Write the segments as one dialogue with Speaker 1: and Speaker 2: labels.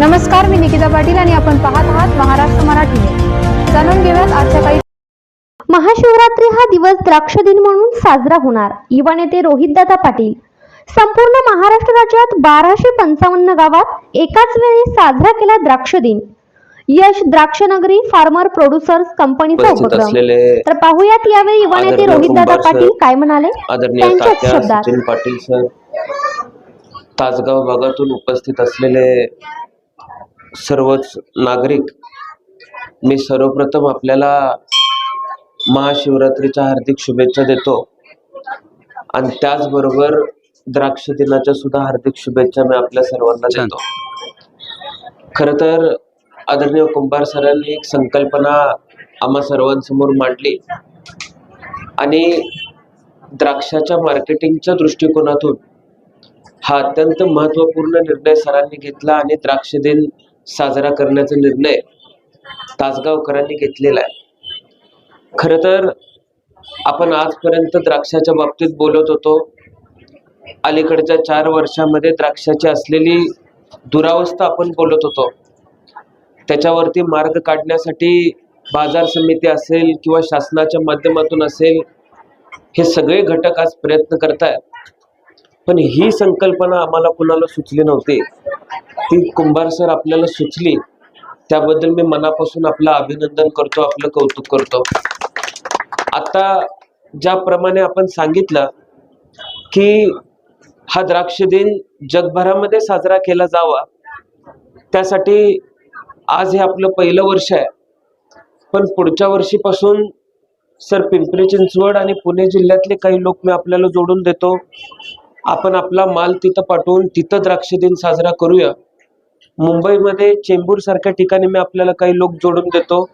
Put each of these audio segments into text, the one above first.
Speaker 1: निकिता पाटील आणि आपण पाहत आहात महाराष्ट्र मराठी. जाणून घेऊयात आजच्या काही
Speaker 2: महाशिवरात्री हा दिवस द्राक्ष दिन म्हणून साजरा होणार. युवा नेते रोहितदादा पाटील. संपूर्ण महाराष्ट्र राज्यात बाराशे पंचावन्न गावात एकाच वेळी साजरा केला द्राक्ष दिन. यश द्राक्षनगरी फार्मर प्रोड्युसर्स कंपनीचा
Speaker 3: उपस्थित
Speaker 2: उपक्रम.
Speaker 3: असलेले
Speaker 2: तर पाहूयात यावेळी युवा नेते रोहितदादा पाटील काय म्हणाले?
Speaker 3: आदरणीय
Speaker 2: त्यांच्याच
Speaker 3: तात्या
Speaker 2: शब्दात.
Speaker 3: पाटील सर तासगाव भागातून उपस्थित असलेले सर्वच नागरिक मी सर्वप्रथम आपल्याला महाशिवरात्रीच्या हार्दिक शुभेच्छा देतो. आणि त्याचबरोबर द्राक्ष दिनाच्या सुद्धा हार्दिक शुभेच्छा मी आपल्या सर्वांना देतो. खर तर आदरणीय कुंभार सरांनी एक संकल्पना आम्हा सर्वांसमोर मांडली. आणि द्राक्षाच्या मार्केटिंगच्या दृष्टिकोनातून हा अत्यंत महत्त्वपूर्ण निर्णय सरांनी घेतला आणि द्राक्ष दिन साजरा करण्याचा निर्णय तासगावकरांनी घेतलेला आहे. खरं तर आपण आजपर्यंत द्राक्षाच्या बाबतीत बोलत होतो. अलीकडच्या चार वर्षामध्ये द्राक्षाची असलेली दुरावस्था आपण बोलत होतो. त्याच्यावरती मार्ग काढण्यासाठी बाजार समिती असेल किंवा शासनाच्या माध्यमातून असेल हे सगळे घटक आज प्रयत्न करतायत. पण ही संकल्पना आम्हाला कुणाला सुचली नव्हती. ती कुंभार सर आपल्याला सुचली त्याबद्दल मी मनापासून आपलं अभिनंदन करतो आपलं कौतुक करतो. आता ज्याप्रमाणे आपण सांगितलं की हा द्राक्ष दिन जगभरामध्ये साजरा केला जावा त्यासाठी आज हे आपलं पहिलं वर्ष आहे. पण पुढच्या वर्षीपासून सर पिंपरी चिंचवड आणि पुणे जिल्ह्यातले काही लोक मी आपल्याला जोडून देतो. आपण आपला माल तिथं पाठवून तिथं द्राक्ष दिन साजरा करूया. मुंबईमध्ये चेंबूर सारख्या ठिकाणी मी आपल्याला काही लोक जोडून देतो.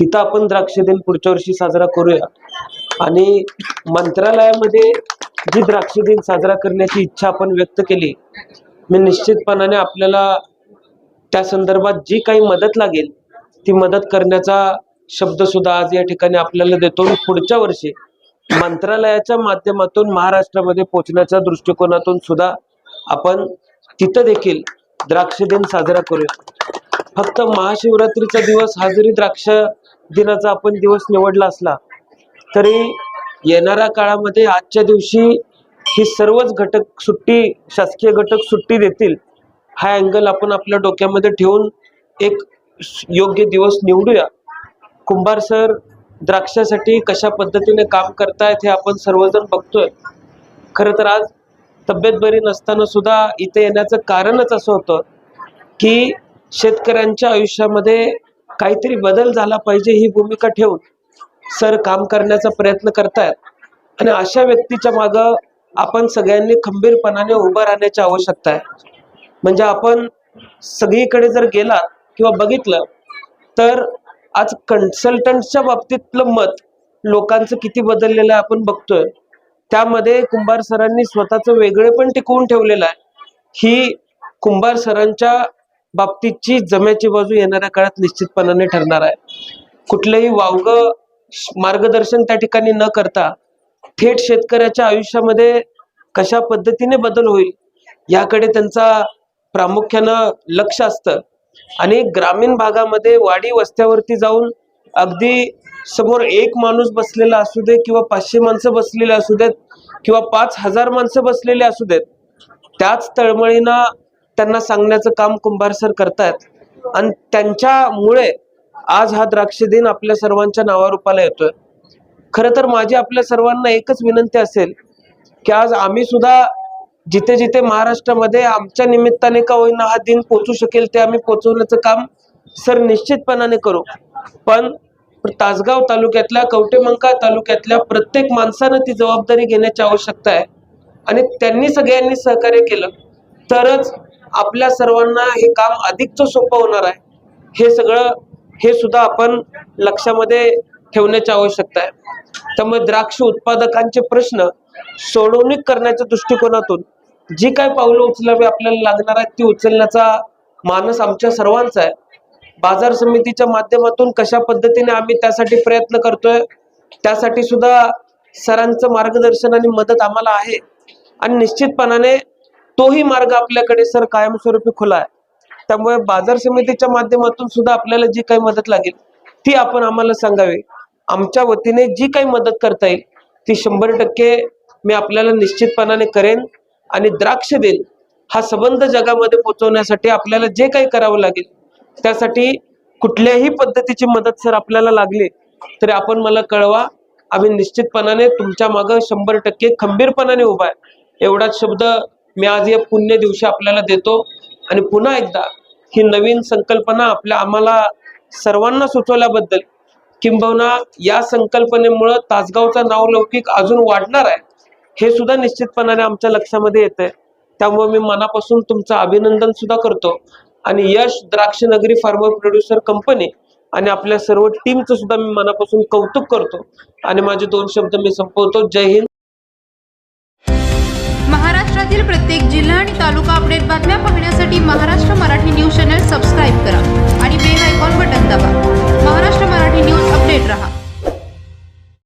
Speaker 3: तिथं आपण द्राक्ष दिन पुढच्या वर्षी साजरा करूया. आणि मंत्रालयामध्ये जी द्राक्ष दिन साजरा करण्याची इच्छा आपण व्यक्त केली मी निश्चितपणाने आपल्याला त्या संदर्भात जी काही मदत लागेल ती मदत करण्याचा शब्द सुद्धा आज या ठिकाणी आपल्याला देतो. पुढच्या वर्षी मंत्रालयाच्या माध्यमातून महाराष्ट्रामध्ये पोहोचण्याच्या दृष्टिकोनातून सुद्धा आपण तिथं देखील द्राक्ष दिन साजरा करूया. फक्त महाशिवरात्रीचा दिवस हा जरी द्राक्ष दिनाचा आपण दिवस निवडला असला तरी येणाऱ्या काळामध्ये आजच्या दिवशी ही सर्वच घटक सुट्टी शासकीय घटक सुट्टी देतील हा अँगल आपण आपल्या डोक्यामध्ये ठेवून एक योग्य दिवस निवडूया. कुंभार सर द्राक्षासाठी कशा पद्धतीने काम करतायत हे आपण सर्वजण बघतोय. खरं तर आज तब्येत बरी नसताना सुद्धा इथे येण्याचं कारणच असं होतं की शेतकऱ्यांच्या आयुष्यामध्ये काहीतरी बदल झाला पाहिजे ही भूमिका ठेवून सर काम करण्याचा प्रयत्न करतायत. आणि अशा व्यक्तीच्या मागं आपण सगळ्यांनी खंबीरपणाने उभं राहण्याची आवश्यकता आहे. म्हणजे आपण सगळीकडे जर गेला किंवा बघितलं तर आज कन्सल्टंटच्या बाबतीतलं मत लोकांचं किती बदललेलं आहे आपण बघतोय. त्यामध्ये कुंभार सरांनी स्वतःचं वेगळे पण टिकवून ठेवलेलं आहे. ही कुंभार सरांच्या बाबतीतची जम्याची बाजू येणाऱ्या काळात निश्चितपणाने ठरणार आहे. कुठलंही वावग मार्गदर्शन त्या ठिकाणी न करता थेट शेतकऱ्याच्या आयुष्यामध्ये कशा पद्धतीने बदल होईल याकडे त्यांचा प्रामुख्यानं लक्ष असतं. आणि ग्रामीण भागामध्ये वाडी वस्त्यावरती जाऊन अगदी समोर एक माणूस बसलेला असू दे किंवा पाचशे माणसं बसलेले असू देत किंवा पाच हजार माणसं बसलेले असू देत त्याच तळमळीनं त्यांना सांगण्याचं काम कुंभार सर करतायत. आणि त्यांच्यामुळे आज हा द्राक्ष दिन आपल्या सर्वांच्या नावारूपाला येतोय. खरं तर माझी आपल्या सर्वांना एकच विनंती असेल की आज आम्ही सुद्धा जिथे जिथे महाराष्ट्रामध्ये आमच्या निमित्ताने का होईना हा दिन पोचू शकेल ते आम्ही पोचवण्याचं काम सर निश्चितपणाने करू. पण तासगाव तालुक्यातल्या कवटेमंका तालुक्यातल्या प्रत्येक माणसानं ती जबाबदारी घेण्याची आवश्यकता आहे. आणि त्यांनी सगळ्यांनी सहकार्य केलं तरच आपल्या सर्वांना हे काम अधिकच सोपं होणार आहे. हे सगळं हे सुद्धा आपण लक्षामध्ये ठेवण्याची आवश्यकता आहे. त्यामुळे द्राक्ष उत्पादकांचे प्रश्न सोडवणूक करण्याच्या दृष्टिकोनातून जी काय पावलं उचलावी आपल्याला लागणार आहेत ती उचलण्याचा मानस आमच्या सर्वांचा आहे. बाजार समितीच्या माध्यमातून कशा पद्धतीने आम्ही त्यासाठी प्रयत्न करतोय त्यासाठी सुद्धा सरांचं मार्गदर्शन आणि मदत आम्हाला आहे. आणि निश्चितपणाने तोही मार्ग आपल्याकडे सर कायमस्वरूपी खुला आहे. त्यामुळे बाजार समितीच्या माध्यमातून सुद्धा आपल्याला जी काही मदत लागेल ती आपण आम्हाला सांगावी. आमच्या वतीने जी काही मदत करता येईल ती शंभर टक्के मी आपल्याला निश्चितपणाने करेन. आणि द्राक्ष देईल हा संबंध जगामध्ये पोहोचवण्यासाठी आपल्याला जे काही करावं लागेल त्यासाठी कुठल्याही पद्धतीची मदत जर आपल्याला लागली तरी आपण मला कळवा. आम्ही निश्चितपणाने तुमच्या मागं शंभर टक्के खंबीरपणाने उभा आहे. एवढाच शब्द मी आज या पुण्य दिवशी आपल्याला देतो. आणि पुन्हा एकदा ही नवीन संकल्पना आपल्या आम्हाला सर्वांना सुचवल्याबद्दल किंबहुना या संकल्पनेमुळं तासगावचा नावलौकिक अजून वाढणार आहे. हे सुद्धा निश्चितपणाने आमच्या लक्षामध्ये येत आहे त्यामुळे मी मनापासून तुमचं अभिनंदन सुद्धा करतो. आणि यश द्राक्ष नगरी फार्मर प्रोड्युसर कंपनी आणि आपल्या सर्व टीमचं सुद्धा मी मनापासून कौतुक करतो. आणि माझे दोन शब्द मी संपवतो. जय हिंद.
Speaker 4: महाराष्ट्रातील प्रत्येक जिल्हा आणि तालुका अपडेट बातम्या पाहण्यासाठी Maharashtra Marathi news channel subscribe करा आणि बेल आयकॉन बटन दाबा. महाराष्ट्र मराठी न्यूज अपडेट रहा.